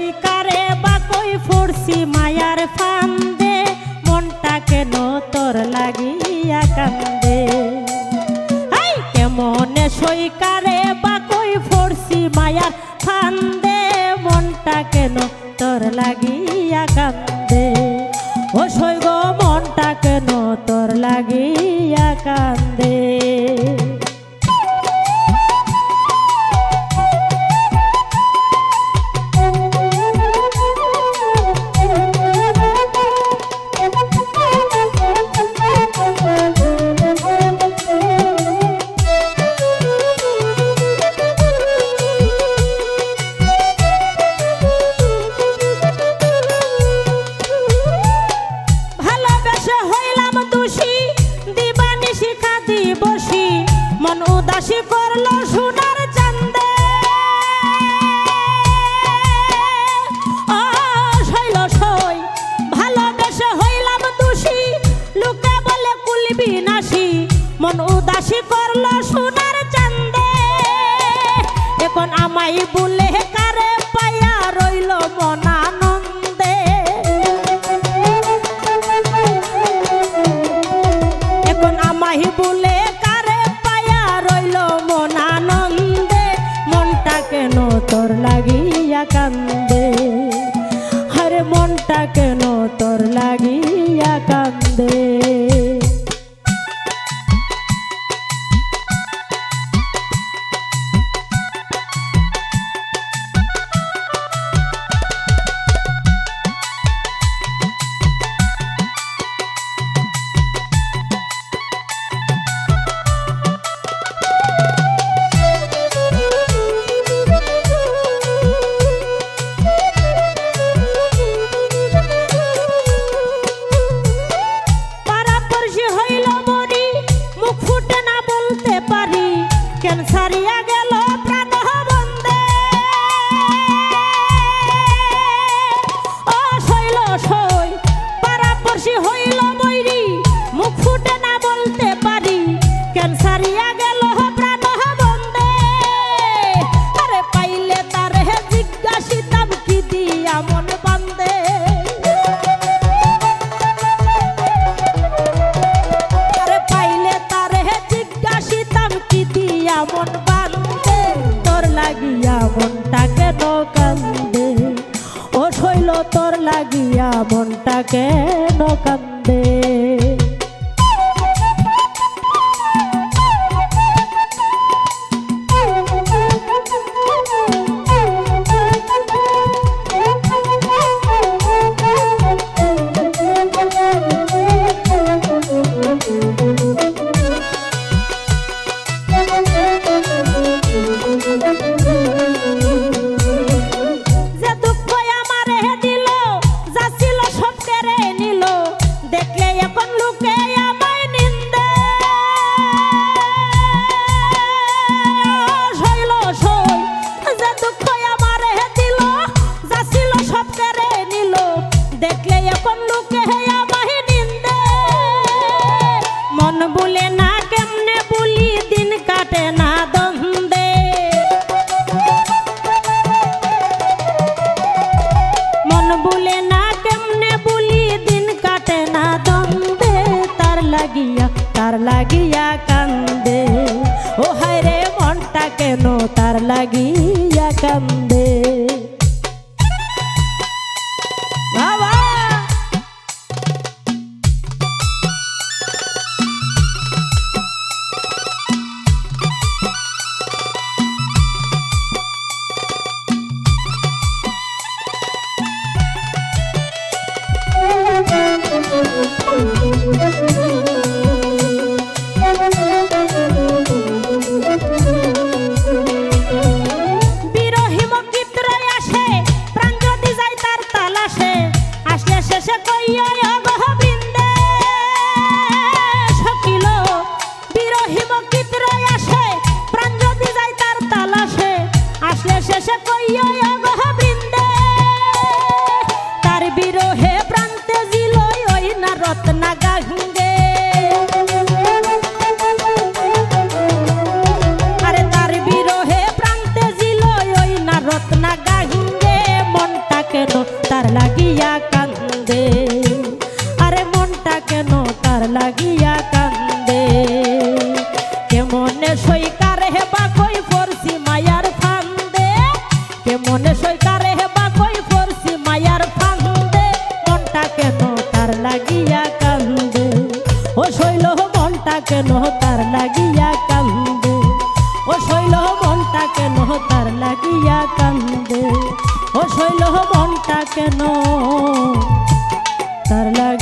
কই কারে বা কই ফুরসি মায়ার ফান্দে, মনটা কেন তোর লাগিয়া কান্দে? হাই, কেমনে সই কারে বা কই ফুরসি মায়ার ফান্দে, মনটা কেন তোর লাগিয়া কান্দে? ও সৈগ মন উদাসী করল সোনার চান্দে এখন আমায় বলে মনটা কেন তোর লাগিয়া পারাপরশি হইল মরি মুখ ফুটে না বলতে পারি। কেন সারিয়া গেল পাইলে মন আরে পাইলে মন বান্ধে তোর লাগিয়া মনটা কেন তোর লাগিয়া মনটা কেন কান্দে। কান্দে। ও হায় রে মনটা কেন তার লাগিয়া কান্দে? কেন তার লাগিয়া কান্দে? ও শৈল মনটা কেন তার লাগিয়া কান্দে? ও শৈল মনটা কেন তার লাগ